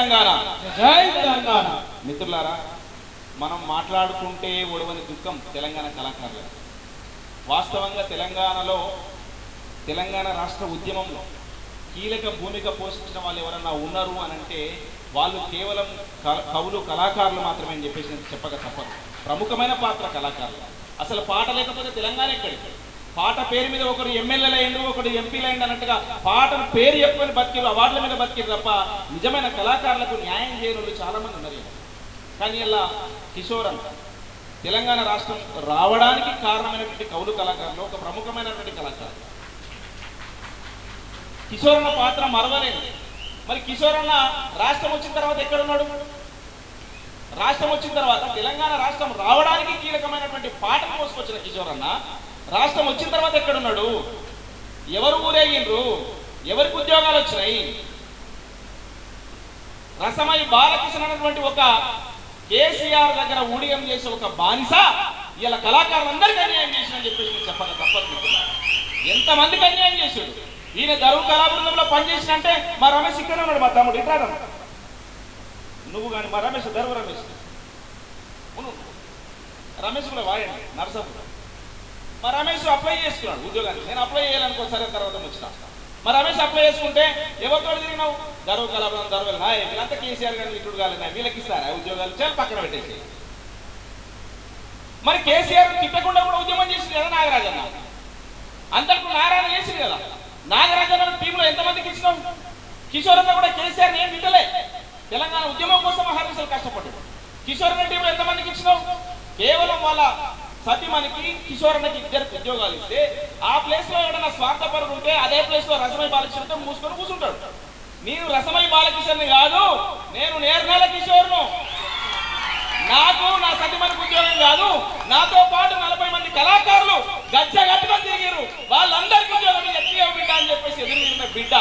తెలంగాణ. జై తెలంగాణ. మిత్రులారా మనం మాట్లాడుకుంటే ఒడవని దుఃఖం తెలంగాణ కళాకారులు వాస్తవంగా తెలంగాణలో తెలంగాణ రాష్ట్ర ఉద్యమంలో కీలక భూమిక పోషించిన వాళ్ళు ఎవరన్నా ఉన్నారు అని అంటే వాళ్ళు కేవలం కవులు కళాకారులు మాత్రమే అని చెప్పేసి చెప్పక తప్పదు. ప్రముఖమైన పాత్ర కళాకారులు. అసలు పాట లేకపోతే తెలంగాణ ఎక్కడికి? పాట పేరు మీద ఒకరు ఎమ్మెల్యేలు అయ్యిండు ఒకరు ఎంపీలు అయ్యిండు అన్నట్టుగా పాట పేరు చెప్పుకొని బతికిరు అవార్డుల మీద బతికిరు తప్ప నిజమైన కళాకారులకు న్యాయం చేయని చాలా మంది ఉన్నారు కానీ ఇలా కిషోరన్ తెలంగాణ రాష్ట్రం రావడానికి కారణమైనటువంటి కవులు కళాకారులు ఒక ప్రముఖమైనటువంటి కళాకారులు అన్న పాత్ర మరవలేదు. మరి కిషోరన్న రాష్ట్రం వచ్చిన తర్వాత ఎక్కడున్నాడు? రాష్ట్రం వచ్చిన తర్వాత తెలంగాణ రాష్ట్రం రావడానికి కీలకమైనటువంటి పాటను మోసుకొచ్చిన అన్న రాష్ట్రం వచ్చిన తర్వాత ఎక్కడున్నాడు? ఎవరు ఊరేగిండ్రు? ఎవరికి ఉద్యోగాలు వచ్చినాయి? రసమై బాలకృష్ణ అనేటువంటి ఒక కేసీఆర్ దగ్గర ఊడియం చేసే ఒక బానిస ఇలా కళాకారులందరికీ అన్యాయం చేసిన చెప్పేసి నేను చెప్పక తప్పదు ఎంతమందికి అన్యాయం చేశాడు? ఈయన దరువు కళాబృందంలో పనిచేసిన అంటే మా రమేష్ ఇక్కడే ఉన్నాడు మా తమ్ముడు ఇట్లా నువ్వు కానీ మా రమేష్ దరువు రమేష్. రమేష్ కూడా వాడండి నరసపు మా రమేష్ అప్లై చేసుకున్నాడు ఉద్యోగానికి. నేను అప్లై చేయాలనుకో సరే తర్వాత వచ్చిన మా రమేష్ అప్లై చేసుకుంటే ఎవరితో తిరిగినావు? దరువు కలవడం దరువు నా వీళ్ళంతా కేసీఆర్ గారిని ఇటు కాలేదు? వీళ్ళకి ఇస్తారా ఉద్యోగాలు? చాలా పక్కన పెట్టేసి. మరి కేసీఆర్ తిట్టకుండా కూడా ఉద్యమం చేసింది కదా నాగరాజన్న? అంతకు నారాయణ చేసింది కదా? నాగరాజన్న టీంలో ఎంతమందికి ఇచ్చినావు? కిషోర్ అన్న కూడా కేసీఆర్ ఏం తిట్టలే. తెలంగాణ ఉద్యమం కోసం మహారాష్ట్రలు కష్టపడ్డాడు. కిషోర్ అన్న టీంలో ఎంతమందికి ఇచ్చినావు? కేవలం వాళ్ళ సతీమణికి కిషోరణకి ఇద్దరు ఉద్యోగాలు ఇస్తే ఆ ప్లేస్లో ఎవడన్నా స్వార్థపరుడు ఉంటే అదే ప్లేస్లో రసమై బాలకృష్ణతో మూసుకొని కూర్చుంటాడు నేను రసమై బాలకృష్ణని కాదు నేను నేర్నేల కిషోర్ను. నాకు నా సతీమణికి ఉద్యోగం కాదు నాతో పాటు నలభై మంది కళాకారులు గచ్చ కట్టుకొని తిరిగారు వాళ్ళందరికీ ఉద్యోగం ఎత్తిగా బిడ్డ అని చెప్పేసి ఎదురు తిరిగిన బిడ్డ.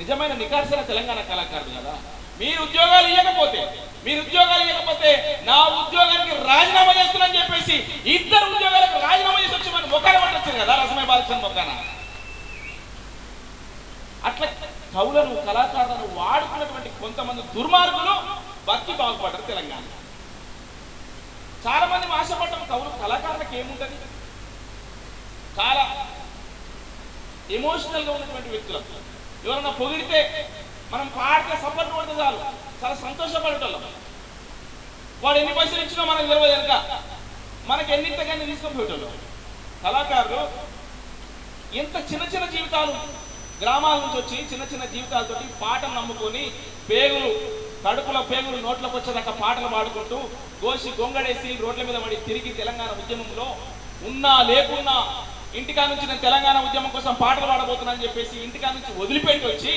నిజమైన నికార్సన తెలంగాణ కళాకారులు కదా. మీరు ఉద్యోగాలు ఇవ్వకపోతే మీరు ఉద్యోగాలు ఇవ్వకపోతే నా ఉద్యోగానికి రాజీనామా చేస్తున్నాని చెప్పేసి ఇద్దరు ఉద్యోగాలకు రాజీనామా చేసి వచ్చి మన మొక్కన పట్టొచ్చారు కదా రసమయ బాలకృష్ణ మొక్కన అట్లా కవులను కళాకారులను వాడుకున్నటువంటి కొంతమంది దుర్మార్గులు బతికి బాగుపడ్డారు తెలంగాణ. చాలా మంది ఆశపడ్డం కవులు కళాకారులకు ఏముంటది? చాలా ఎమోషనల్గా ఉన్నటువంటి వ్యక్తులకు ఎవరన్నా పొగిడితే మనం పాడితే సపోర్ట్ కొడితే చాలు. చాలా సంతోషపడేటోళ్ళం వాడు ఎన్ని పైసలు ఇచ్చినా మనకు తెలియదు కనుక మనకి ఎన్నింతగానే తీసుకొని పోయేటోళ్ళం. కళాకారులు ఎంత చిన్న చిన్న జీవితాలు గ్రామాల నుంచి వచ్చి చిన్న చిన్న జీవితాలతోటి పాటలు నమ్ముకొని పేగులు కడుపుల పేగులు నోట్లకు వచ్చేదాకా పాటలు పాడుకుంటూ గోసి గొంగడేసి రోడ్ల మీద పడి తిరిగి తెలంగాణ ఉద్యమంలో ఉన్నా లేకున్నా ఇంటికా నుంచి నేను తెలంగాణ ఉద్యమం కోసం పాటలు పాడబోతున్నానని చెప్పేసి ఇంటికా నుంచి వదిలిపెట్టి వచ్చి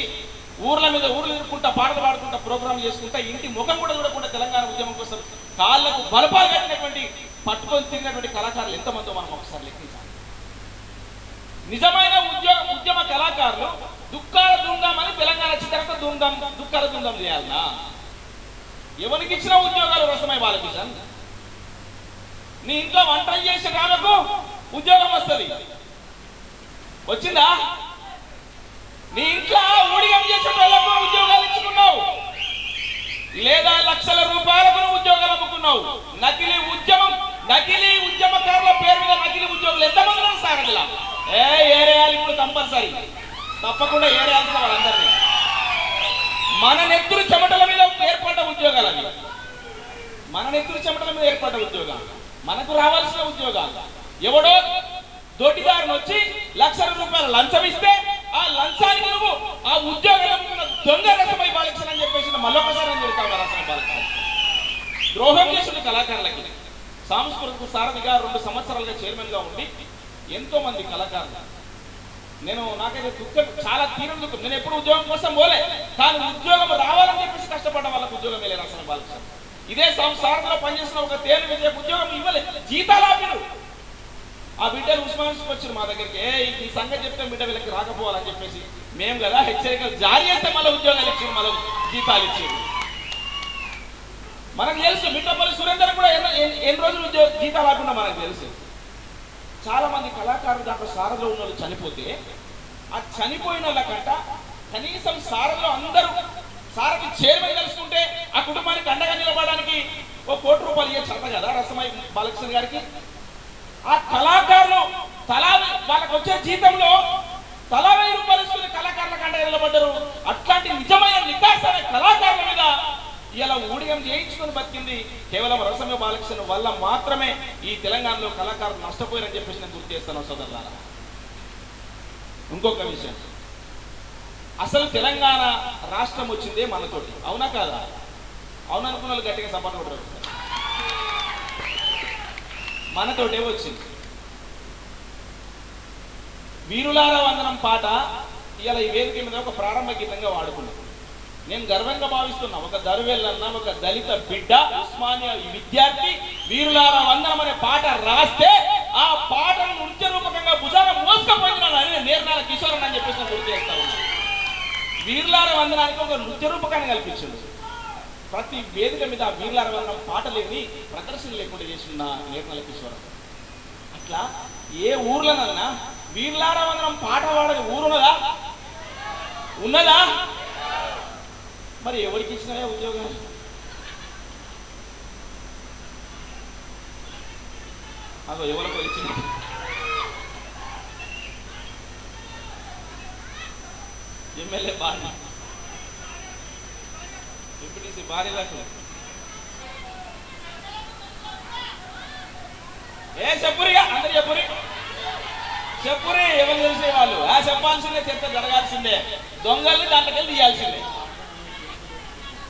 ఊర్ల మీద ఊర్లు తిరుగుకుంటా పాటలు పాడుకుంటా ప్రోగ్రామ్ చేసుకుంటా ఇంటి ముఖం కూడా చూడకుండా తెలంగాణ ఉద్యమం కోసం కాళ్ళకు బలపాలు కట్టినటువంటి పట్టుకొని తిరిగినటువంటి కళాకారులు ఎంతమందో మనం ఒకసారి లెక్కించాలి. నిజమైన ఉద్యోగ ఉద్యమ కళాకారులు దుఃఖాల దుందాం అని తెలంగాణ చిత్రత దుందాం దుఃఖాల దుందాం చేయాలనా? ఎవరికి ఇచ్చిన ఉద్యోగాలు రసమై బాలకిషన్ నీ ఇంట్లో వంట చేసే రామకు ఉద్యోగం వస్తుంది. వచ్చిందా? నీ ఇంట్లో ఊడిగం చేసే వాళ్ళకు ఉద్యోగాలు ఇచ్చుకున్నావు. లేదా లక్షల రూపాయలకు నువ్వు ఉద్యోగాలు అమ్ముకున్నావు. నకిలీ ఉద్యమం నకిలీ ఉద్యమకారుల పేరు మీద నకిలీ ఉద్యోగులు ఎంతమంది ఉన్నారు ఏ ఏరేయాలి ఇప్పుడు కంపల్సరీ తప్పకుండా ఏరేయాల్సిన వాళ్ళందరినీ. మన నెత్తురు చెమటల మీద ఏర్పడ్డ ఉద్యోగాలు అవి. మన నెత్తురు చెమటల మీద ఏర్పడ్డ ఉద్యోగాలు. మనకు రావాల్సిన ఉద్యోగాలు. ఎవడో దోటిదారుని వచ్చి లక్షల రూపాయలు లంచం ఇస్తే ఆ లంచానికి నువ్వు ఆ ఉద్యోగం దొంగ రసమై బాలకృష్ణ అని చెప్పేసి మళ్ళొకసారి నేను చెప్తాను రసమై బాలకృష్ణ ద్రోహం చేసిన కళాకారులకి సాంస్కృతిక సారథిగా రెండు సంవత్సరాలుగా చైర్మన్గా ఉండి ఎంతో మంది కళాకారులు. నేను నాకైతే దుఃఖం చాలా తీరం దుఃఖం. నేను ఎప్పుడు ఉద్యోగం కోసం పోలే కానీ ఉద్యోగం రావాలని చెప్పేసి కష్టపడ్డ వాళ్ళకి ఉద్యోగం వెళ్ళే రసన బాలకృష్ణ ఇదే సంసారంలో పనిచేసిన ఒక తేలి విజయ ఉద్యోగం ఇవ్వలే. జీతాలు ఆపిరు. ఆ బిడ్డలు ఉస్మాన్స్కి వచ్చారు మా దగ్గరికి. ఏ ఈ సంగతి చెప్తే బిడ్డ వీళ్ళకి రాకపోవాలని చెప్పేసి. మేము కదా హెచ్చరికలు జారీ చేస్తే మళ్ళీ ఉద్యోగాలు ఇచ్చారు మళ్ళీ జీతాలు ఇచ్చారు మనకు తెలుసు మిట్టపల్లి సురేందర్ కూడా ఎన్ని ఎన్ని- రోజులు ఉద్యోగ జీతాలు రాకుండా మనకు తెలుసు. చాలా మంది కళాకారులు దాంట్లో సారథిలో ఉన్న వాళ్ళు చనిపోతే ఆ చనిపోయిన వాళ్ళకంట కనీసం సారథిలో అందరూ సారథి చైర్మన్ కలుసుకుంటే ఆ కుటుంబానికి అండగా నిలబడడానికి ఒక కోటి రూపాయలు ఇవ్వచ్చు కదా రసమై బాలకృష్ణ గారికి? ఆ కళాకారులు తలా వాళ్ళకి వచ్చే జీతంలో తలా వెయ్యి రూపాయలు ఇస్తున్న కళాకారుల కంటే నిలబడ్డారు. అట్లాంటి నిజమైన నికాసైన కళాకారుల మీద ఇలా ఊడిగం చేయించుకొని బతికింది కేవలం రసమే బాలకృష్ణ వల్ల మాత్రమే ఈ తెలంగాణలో కళాకారులు నష్టపోయారని చెప్పేసి నేను గుర్తు చేస్తాను సోదరులారా. ఇంకొక విషయం. అసలు తెలంగాణ రాష్ట్రం వచ్చిందే మనతోటి. అవునా కాదా? అవుననుకున్న వాళ్ళు గట్టిగా సపోర్ట్ కొట్టరు మనతోటే వచ్చింది. వీరులార వందనం పాట ఇలా ఈ వేదిక మీద ఒక ప్రారంభ గీతంగా వాడుకున్నాం. నేను గర్వంగా భావిస్తున్నా ఒక దరువెల్లన్న ఒక దళిత బిడ్డ ఉస్మానియా విద్యార్థి వీరులార వందనం అనే పాట రాస్తే ఆ పాటను నృత్య రూపకంగా భుజాన మోసుకపోయినాను అని నేర్నాల కిషోర్ అని చెప్పేసి గుర్తు చేస్తా ఉన్నా. వీరులార వందనానికి ఒక నృత్య రూపకాన్ని కల్పించింది. ప్రతి వేదిక మీద ఆ వీరులార పాటలేని ప్రదర్శన లేకుండా చేసిన నేర్నాల కిషోర్. అట్లా ఏ ఊర్లోనన్నా వీర్లార వందనం పాట పాడని ఊరున్నదా? ఉన్నదా? మరి ఎవరికి ఇచ్చినాయా ఉద్యోగాలు అదో ఎవరికో ఇచ్చిన ఎమ్మెల్యే బాగా ఎంపీటీసీ భార్యలకు. ఏ చెప్పురి అందరు చెప్పురి. చెప్పురి ఎవరు తెలిసే వాళ్ళు? ఆ చెప్పాల్సిందే చెత్త జరగాల్సిందే. దొంగల్ని దాంట్లోకి తీయాల్సిందే.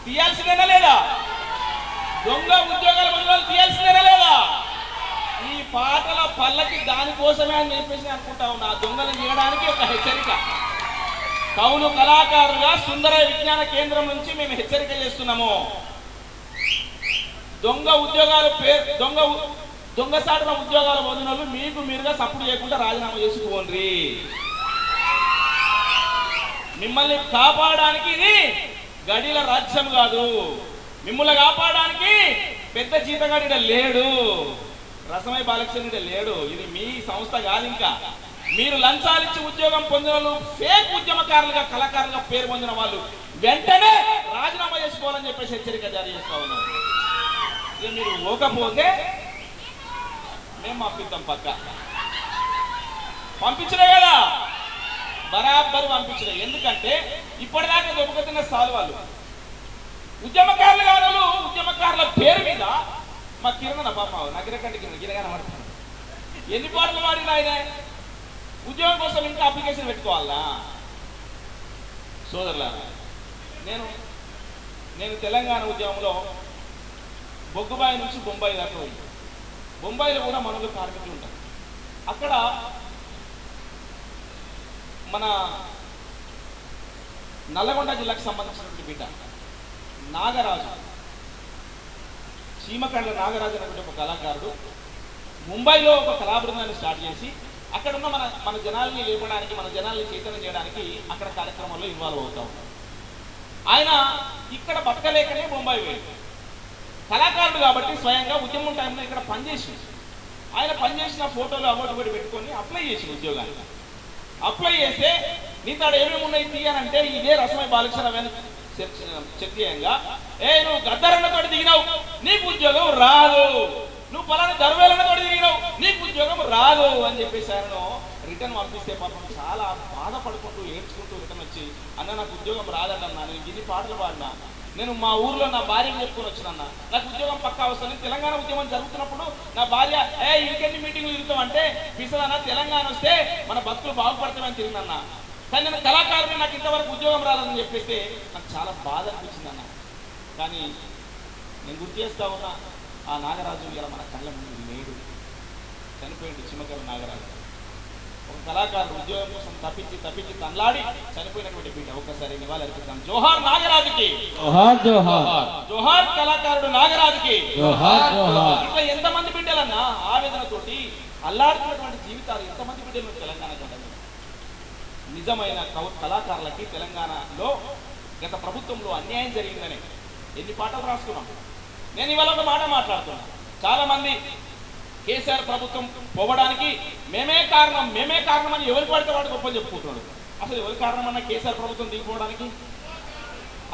తీయాల్సిందేనా లేదా? దొంగ ఉద్యోగాల మందులు తీయాల్సిందేనా లేదా? ఈ పాటల పల్లకి దానికోసమే అని చెప్పేసి అనుకుంటా ఉన్నా. ఆ దొంగలు తీయడానికి ఒక హెచ్చరిక. కవులు కళాకారులుగా సుందర విజ్ఞాన కేంద్రం నుంచి మేము హెచ్చరిక చేస్తున్నాము. దొంగ ఉద్యోగాలు పేరు దొంగ ఉ- దొంగసాటున ఉద్యోగాల పొందినోళ్ళు మీకు మీరుగా సపోర్ట్ చేయకుండా రాజీనామా చేసుకోండి మిమ్మల్ని కాపాడడానికి ఇది గడిల రాజ్యం కాదు. మిమ్మల్ని కాపాడడానికి పెద్ద జీతగాడిడ లేడు. రసమై బాలకృష్ణ లేడు. ఇది మీ సంస్థ కాదు ఇంకా. మీరు లంచాలిచ్చి ఉద్యోగం పొందిన వాళ్ళు ఫేక్ ఉద్యమకారులుగా కళాకారులుగా పేరు పొందిన వాళ్ళు వెంటనే రాజీనామా చేసుకోవాలని చెప్పేసి హెచ్చరిక జారీ చేస్తా ఉన్నారు ఇక మీరు పోకపోతే మేము పంపిద్దాం పక్క. పంపించలే కదా? బరాబర్ పంపించలే ఎందుకంటే ఇప్పటిదాకా దొబ్బుకుతున్న సాలు వాళ్ళు. ఉద్యమకారులు కాదు ఉద్యమకారుల పేరు మీద మా కిరణ్ పాప నగరకండి కిరణ గిరగానే ఎన్ని పాటలు పాడిన ఆయన? ఉద్యోగం కోసం ఇంకా అప్లికేషన్ పెట్టుకోవాలా? సోదరుల నేను నేను తెలంగాణ ఉద్యమంలో బొగ్గుబాయి నుంచి బొంబాయి దాకా ఉంది. బొంబాయిలో కూడా మనలో కార్మికులు ఉంటారు. అక్కడ మన నల్లగొండ జిల్లాకు సంబంధించినటువంటి బిడ్డ నాగరాజు చీమకండ్ల నాగరాజు అనేటువంటి ఒక కళాకారుడు ముంబైలో ఒక కళాబృందాన్ని స్టార్ట్ చేసి అక్కడ ఉన్న మన మన జనాల్ని లేపడానికి మన జనాల్ని చైతన్యం చేయడానికి అక్కడ కార్యక్రమాల్లో ఇన్వాల్వ్ అవుతాం. ఆయన ఇక్కడ బతకలేకనే ముంబై వెళ్ళి కళాకారుడు కాబట్టి స్వయంగా ఉద్యమం టైంలో ఇక్కడ పనిచేసి ఆయన పనిచేసిన ఫోటోలు అమౌంట్ కూడా పెట్టుకొని అప్లై చేసి ఉద్యోగానికి. అప్లై చేస్తే నీ తాడు ఏమేమి ఉన్నాయి తీయనంటే ఇదే రసమై బాలకృష్ణ చర్చ చేయంగా ఏ నువ్వు గద్దరన్నతో దిగినావు నీకు ఉద్యోగం రాదు. నువ్వు పలానా దర్వేలన్నతో తిరిగినావు. నీకు ఉద్యోగం రాదు అని చెప్పేసి ఆయనను రిటర్న్ పంపిస్తే పాపం చాలా బాధపడుకుంటూ ఏడ్చుకుంటూ రిటర్న్ వచ్చి అన్న నాకు ఉద్యోగం రాదన్నా నేను ఇన్ని పాటలు పాడినా. నేను మా ఊర్లో నా భార్యని చెప్పుకొని వచ్చినన్న నాకు ఉద్యోగం పక్కా వస్తుంది. తెలంగాణ ఉద్యమం జరుగుతున్నప్పుడు నా భార్య ఏ ఇంకెన్ని మీటింగ్లు తిరుగుతామంటే పిసదన్న తెలంగాణ వస్తే మన బతుకులు బాగుపడతామని తిరిగినన్న కానీ నేను కళాకారుని నాకు ఇంతవరకు ఉద్యోగం రాదని చెప్పేస్తే నాకు చాలా బాధ అనిపించింది అన్న. కానీ నేను గుర్తు చేస్తా ఉన్నా ఆ నాగరాజు ఇలా మన కళ్ళ ముందు లేడు. చనిపోయింది చిమ్మకర నాగరాజు. ఒక కళాకారుడు ఉద్యోగం కోసం తప్పించి తప్పించి తన్లాడి చనిపోయినటువంటి బిడ్డ. ఒక్కసారి నివాళి జోహార్ నాగరాజుకి. జోహార్ జోహార్. జోహార్. కళాకారుడు నాగరాజుకి. జోహార్ జోహార్. ఇట్లా ఎంతమంది బిడ్డలన్నా ఆవేదనతోటి అల్లాడుతున్నటువంటి జీవితాలు ఎంతమంది బిడ్డలు తెలంగాణ గడ్డ మీద? నిజమైన కళాకారులకి తెలంగాణలో గత ప్రభుత్వంలో అన్యాయం జరిగిందని. ఎన్ని పాటలు రాసుకున్నాం? నేను ఇవాళ ఒక మాట మాట్లాడుతున్నా. చాలా మంది కేసీఆర్ ప్రభుత్వం పోవడానికి మేమే కారణం మేమే కారణం అని ఎవరికి పడితే వాడు గొప్ప చెప్పుకుంటున్నాడు. అసలు ఎవరి కారణం అన్న కేసీఆర్ ప్రభుత్వం దిగిపోవడానికి?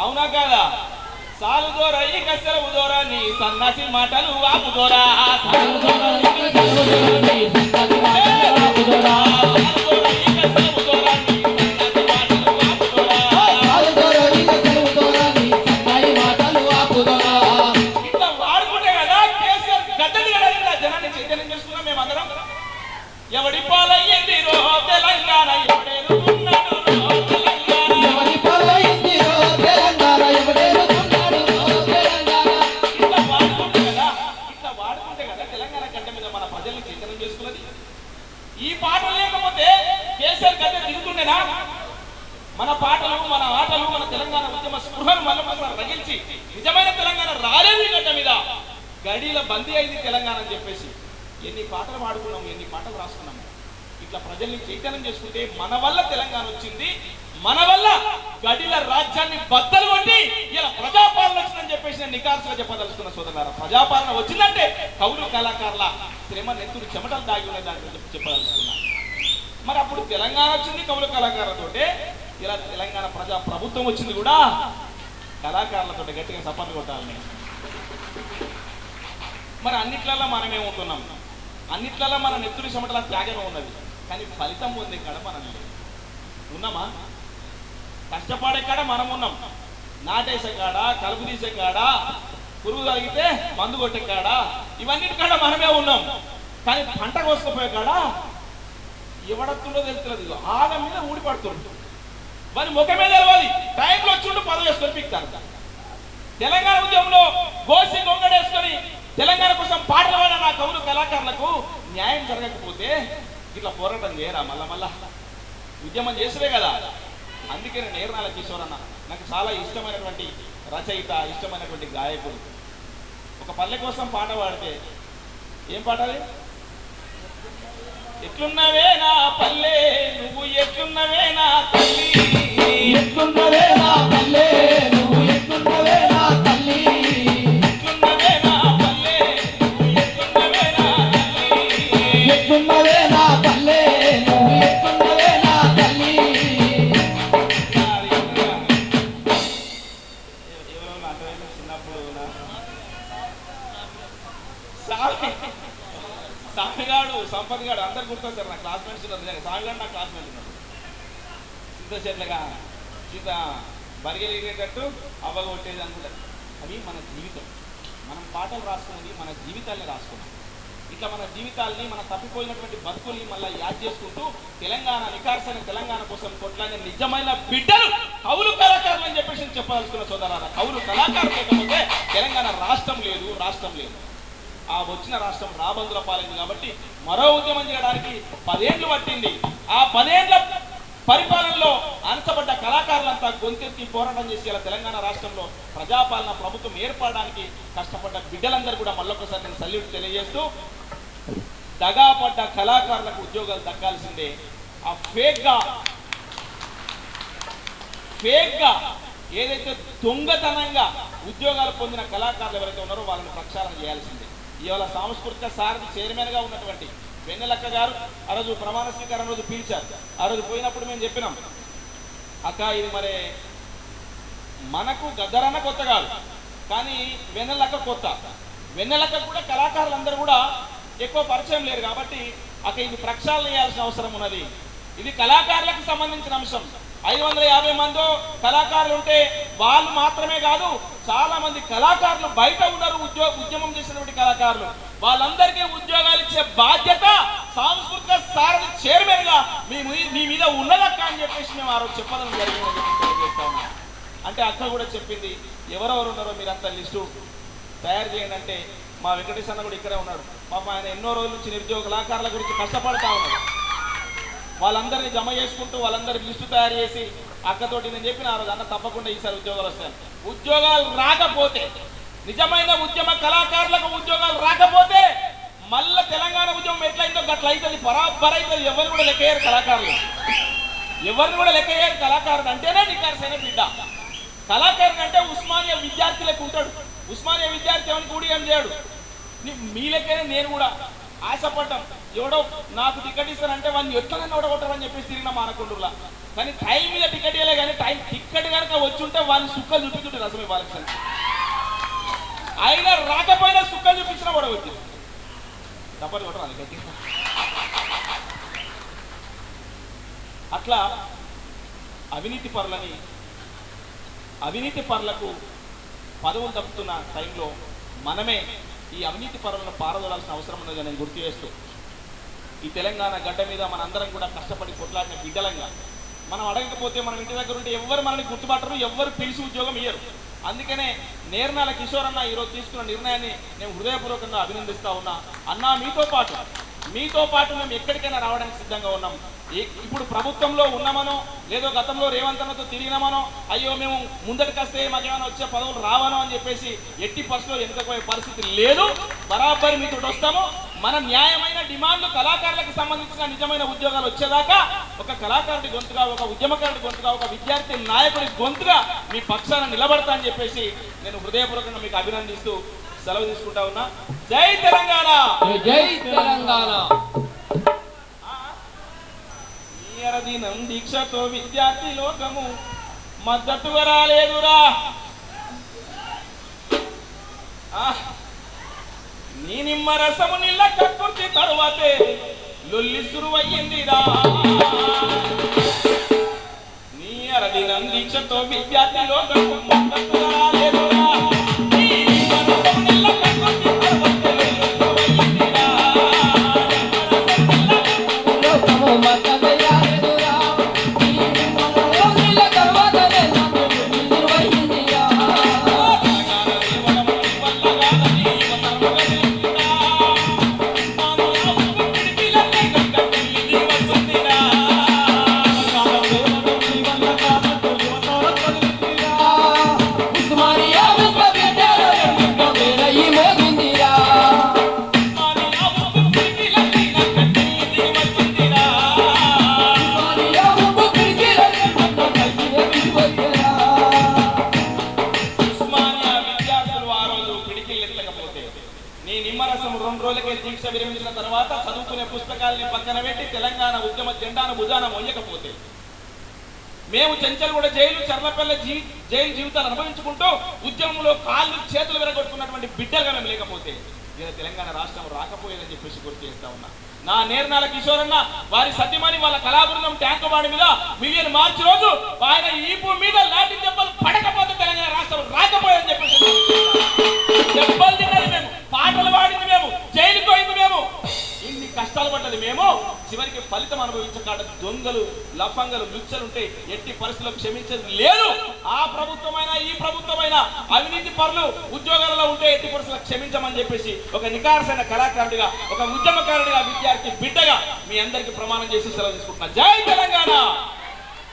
అవునా కాదా? సాలు దూర ఈ కసరవు దూర నీ సన్నాసి మాటలు ఆపు గడ్డ మీద మన ప్రజల్ని చైతన్యం చేసుకున్నది. ఈ పాటలు లేకపోతే కేసీఆర్ గడ్డ దిగుతుండేనా మన పాటలు మన ఆటలు మన తెలంగాణ ఉద్యమ స్పృహను మళ్ళొకసారి రగిల్చి నిజమైన తెలంగాణ రాలేదు గడ్డ మీద గడిల బందీ అయింది తెలంగాణ అని చెప్పేసి. ఎన్ని పాటలు పాడుకున్నాము ఎన్ని పాటలు రాసుకున్నాము ఇట్లా ప్రజల్ని చైతన్యం చేసుకుంటే మన వల్ల తెలంగాణ వచ్చింది మన వల్ల గడిల రాజ్యాన్ని బద్దలు కొట్టి ఇలా ప్రజాపాలన వచ్చిందని చెప్పేసి నేను నికార్సుగా చెప్పదలుచుకున్న సోదరులారా ప్రజాపాలన వచ్చిందంటే కవులు కళాకారుల శ్రమ నెత్తులు చెమటలు దాగి ఉన్న దాంట్లో చెప్పదలుచుకున్నా. మరి అప్పుడు తెలంగాణ వచ్చింది కవుల కళాకారులతోటే ఇలా తెలంగాణ ప్రజా ప్రభుత్వం వచ్చింది కూడా కళాకారులతో గట్టిగా సపర్లు కొట్టాలని మరి అన్నిట్లలో మనం ఉంటున్నాం? అన్నిట్లలో మన నెత్తుడి చెమటల త్యాగమే ఉన్నది. కానీ ఫలితం ఉంది కాడ మనం లేదు ఉన్నామా? కష్టపడే కాడ మనం ఉన్నాం. నాటేసే కాడ? కలుపు తీసే కాడ? పురుగు కలిగితే మందు కొట్టే కాడ? ఇవన్నీ కాడ మనమే ఉన్నాం. కానీ పంట కోసుకుపోయే కాడ? ఎవడత్తుండో తెలుస్తుంది ఆగ మీద ఊడిపడుతుండు. వారి ముఖమే తెలవాలి. టైంలో వచ్చిండు పదవి వేసుకొని పిక్తారు. తెలంగాణ ఉద్యమంలో గోసి గొంగడేసుకొని తెలంగాణ కోసం పాటలు పాడిన నా కవులు కళాకారులకు న్యాయం జరగకపోతే ఇట్లా పోరాటం చేయరా మళ్ళా మళ్ళా? ఉద్యమం చేసలే కదా. అందుకే నేను నేర్నాల కిషోర్ నాకు చాలా ఇష్టమైనటువంటి రచయిత ఇష్టమైనటువంటి గాయకుడు. ఒక పల్లె కోసం పాట పాడితే ఏం పాడాలి? ఎట్లున్నవే నా పల్లె నువ్వు ఎట్లున్నవే నా తల్లి. ఎట్లున్నవే నా పల్లె సంపత్ గారు అందరు గుర్తొచ్చారు నా క్లాస్మేట్స్ ఉన్నారు. నిజంగా నా క్లాస్మేట్ ఉన్నారు. చింత సీత బరిగెలిగేటట్టు అవ్వగ కొట్టేది అనుకుంటారు అవి మన జీవితం. మనం పాటలు రాసుకున్నది మన జీవితాల్ని రాసుకున్నాం. ఇట్లా మన జీవితాల్ని మన తప్పిపోయినటువంటి బతుకుల్ని మళ్ళీ యాద్ చేసుకుంటూ తెలంగాణ వికాసాన్ని తెలంగాణ కోసం కొట్లాడిన నిజమైన బిడ్డలు కవులు కళాకారులు అని చెప్పేసి చెప్పదలుచుకున్న సోదరాల కవులు కళాకారులు లేకపోతే తెలంగాణ రాష్ట్రం లేదు రాష్ట్రం లేదు. ఆ వచ్చిన రాష్ట్రం రాబందుల పాలైంది కాబట్టి మరో ఉద్యమం చేయడానికి పదేండ్లు పట్టింది. ఆ పదేండ్ల పరిపాలనలో అణచబడ్డ కళాకారులంతా గొంతెత్తి పోరాటం చేసి ఇలా తెలంగాణ రాష్ట్రంలో ప్రజాపాలన ప్రభుత్వం ఏర్పడడానికి కష్టపడ్డ బిడ్డలందరూ కూడా మళ్ళొకసారి నేను సల్యూట్ తెలియజేస్తూ దగాపడ్డ కళాకారులకు ఉద్యోగాలు దక్కాల్సిందే. ఆ ఫేక్గా ఫేక్గా ఏదైతే దొంగతనంగా ఉద్యోగాలు పొందిన కళాకారులు ఎవరైతే ఉన్నారో వాళ్ళని ప్రక్షాళన చేయాల్సిందే. ఇవాళ సాంస్కృతిక సారథి చైర్మన్గా ఉన్నటువంటి వెన్నెలక్క గారు ఆ రోజు ప్రమాణ స్వీకారం రోజు పిలిచారు. ఆ రోజు పోయినప్పుడు మేము చెప్పినాం అక్క ఇది మరి మనకు గద్దరన్న కొత్త కాదు కానీ వెన్నెలక్క కొత్త. వెన్నెలక్క కూడా కళాకారులందరూ కూడా ఎక్కువ పరిచయం లేరు కాబట్టి అక్కడ ఇది ప్రక్షాళన చేయాల్సిన అవసరం ఉన్నది. ఇది కళాకారులకు సంబంధించిన అంశం. ఐదు వందల యాభై మందో కళాకారులు ఉంటే వాళ్ళు మాత్రమే కాదు చాలా మంది కళాకారులు బయట ఉన్నారు ఉద్యోగ ఉద్యమం చేసినటువంటి కళాకారులు. వాళ్ళందరికీ ఉద్యోగాలు ఇచ్చే బాధ్యత సాంస్కృతిక సారథి చైర్మన్గా మీ మీ- మీద ఉన్నదక్క అని చెప్పేసి మేము ఆ రోజు చెప్పడం జరిగిందని తెలియజేస్తా ఉన్నాం. అంటే అక్క కూడా చెప్పింది ఎవరెవరు ఉన్నారో మీరు అంత లిస్టు తయారు చేయండి అంటే మా వెంకటేష్ అన్న కూడా ఇక్కడే ఉన్నాడు. పాప ఆయన ఎన్నో రోజుల నుంచి నిరుద్యోగ కళాకారుల గురించి కష్టపడతా ఉన్నాడు. వాళ్ళందరినీ జమ చేసుకుంటూ వాళ్ళందరి లిస్టు తయారు చేసి అక్కతోటి నేను చెప్పిన ఆ రోజు అన్న తప్పకుండా ఈసారి ఉద్యోగాలు వస్తాయి ఉద్యోగాలు రాకపోతే నిజమైన ఉద్యమ కళాకారులకు ఉద్యోగాలు రాకపోతే మళ్ళా తెలంగాణ ఉద్యమం ఎట్లయిందో గట్ల అవుతుంది బరాబర్ అవుతుంది ఎవరు కూడా లెక్కయ్యారు కళాకారులు. ఎవరిని కూడా లెక్కయ్యారు కళాకారుడు అంటేనే నికార్సైన బిడ్డ. కళాకారుడు అంటే ఉస్మానియా విద్యార్థులకు ఉంటాడు. ఉస్మానియా విద్యార్థి ఏమని కూడా ఏం చేయడు. నీ- మీ లెక్కనే నేను కూడా ఆశపడ్డాం. ఎవడో నాకు టికెట్ ఇస్తానంటే వాడిని ఎట్లనన్నా ఓడగొట్టారని చెప్పేసి తిరిగిన మానకొండూరులా కానీ టైం మీద టికెట్ ఇవ్వలే కానీ టైం టికెట్ కనుక వచ్చి ఉంటే వాళ్ళు సుక్కలు చూపించుంటే రసమే వాళ్ళకి అయినా రాకపోయినా సుక్కలు చూపించినా కూడా వచ్చింది. తప్పని కొట్టరాలి గట్టిగా. అట్లా అవినీతి పరులని అవినీతి పరులకు పదవులు తప్పుతున్న టైంలో మనమే ఈ అవినీతి పరులను పారదోలాల్సిన అవసరం ఉన్నది నేను గుర్తు చేస్తూ ఈ తెలంగాణ గడ్డ మీద మనందరం కూడా కష్టపడి కొట్లాడిన బిడ్డలంగా మనం అడగకపోతే మనం ఇంటి దగ్గర ఉంటే ఎవ్వరు మనల్ని గుర్తుపట్టరు ఎవ్వరు పిలిచి ఉద్యోగం ఇయ్యరు. అందుకనే నేర్నాల కిషోర్ అన్న ఈరోజు తీసుకున్న నిర్ణయాన్ని నేను హృదయపూర్వకంగా అభినందిస్తా ఉన్నా. అన్నా మీతో పాటు మీతో పాటు మేము ఎక్కడికైనా రావడానికి సిద్ధంగా ఉన్నాం. ఇప్పుడు ప్రభుత్వంలో ఉన్నామనో లేదో గతంలో రేవంత్ అన్నతో తిరిగినామనో అయ్యో మేము ముందరికి వస్తే మాకేమైనా వచ్చే పదవులు రావనో అని చెప్పేసి ఎట్టి పరిస్థితిలో వెనుకపోయే పరిస్థితి లేదు. బరాబరి మీతో వస్తాము. మన న్యాయమైన డిమాండ్లు కళాకారులకు సంబంధించిన నిజమైన ఉద్యోగాలు వచ్చేదాకా ఒక కళాకారుడి గొంతుగా ఒక ఉద్యమకారుడి గొంతుగా ఒక విద్యార్థి నాయకుడి గొంతుగా మీ పక్షాన నిలబడతా అని చెప్పేసి నేను హృదయపూర్వకంగా మీకు అభినందిస్తూ సెలవు తీసుకుంటా ఉన్నా. జై తెలంగాణ! జై తెలంగాణ! దినం దీక్షతో విద్యార్థి లోకము మద్దతుగా రాలేదురా. నీ నిమ్మ రసము నిల్ల కక్కుర్తి తరువాతే లొల్లి సురువయ్యిందిరా. నీ అరదినం దీక్షతో విద్యార్థి లోకము మద్దతుగా దీక్ష తర్వాత చదువుకునే పుస్తకాల్ని పక్కన పెట్టి తెలంగాణ ఉద్యమ జెండాను భుజాన మొయ్యకపోతే మేము చెంచల్గూడ జైలు చర్లపల్లె జీ జైలు జీవితాలు అనుభవించుకుంటూ ఉద్యమంలో కాళ్ళు చేతులు విరగొట్టుకున్నటువంటి బిడ్డలుగా మేము లేకపోతే నేను తెలంగాణ రాష్ట్రం రాకపోయేదని చెప్పేసి గుర్తు చేస్తా ఉన్నా. నా నేర్నాల కిషోర్ అన్న వారి సత్యమని వాళ్ళ కళాబృందం ట్యాంక్ వాడి మీద మిలియన్ మార్చి రోజు ఆయన భూమి మీద లాంటి దెబ్బలు పడకపోతే తెలంగాణ రాష్ట్రం రాకపోయేదని చెప్పేసి దెబ్బలు తిన్నది మేము. పాటలు పాడింది మేము జైలుకి పోయింది మేము. ఇన్ని కష్టాలు పడ్డది మేము. చివరికి ఫలితం అనుభవించకాడ దొంగలు లఫంగలు లుచ్చలుంటే ఎట్టి పరిస్థితుల్లో క్షమించేది లేదు. ఆ ప్రభుత్వమైన ఈ ప్రభుత్వమైన అవినీతి పరులు ఉద్యోగాలలో ఉంటే ఎట్టి పరిస్థితుల్లో క్షమించమని చెప్పేసి ఒక నికార్సైన కళాకారుడిగా ఒక ఉద్యమకారుడిగా విద్యార్థి బిడ్డగా మీ అందరికి ప్రమాణం చేసి సెలవు తీసుకుంటున్నా. జై తెలంగాణ!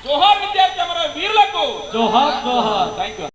జోహార్ విద్యార్థి అమర వీరులకు! జోహార్ జోహార్. Thank you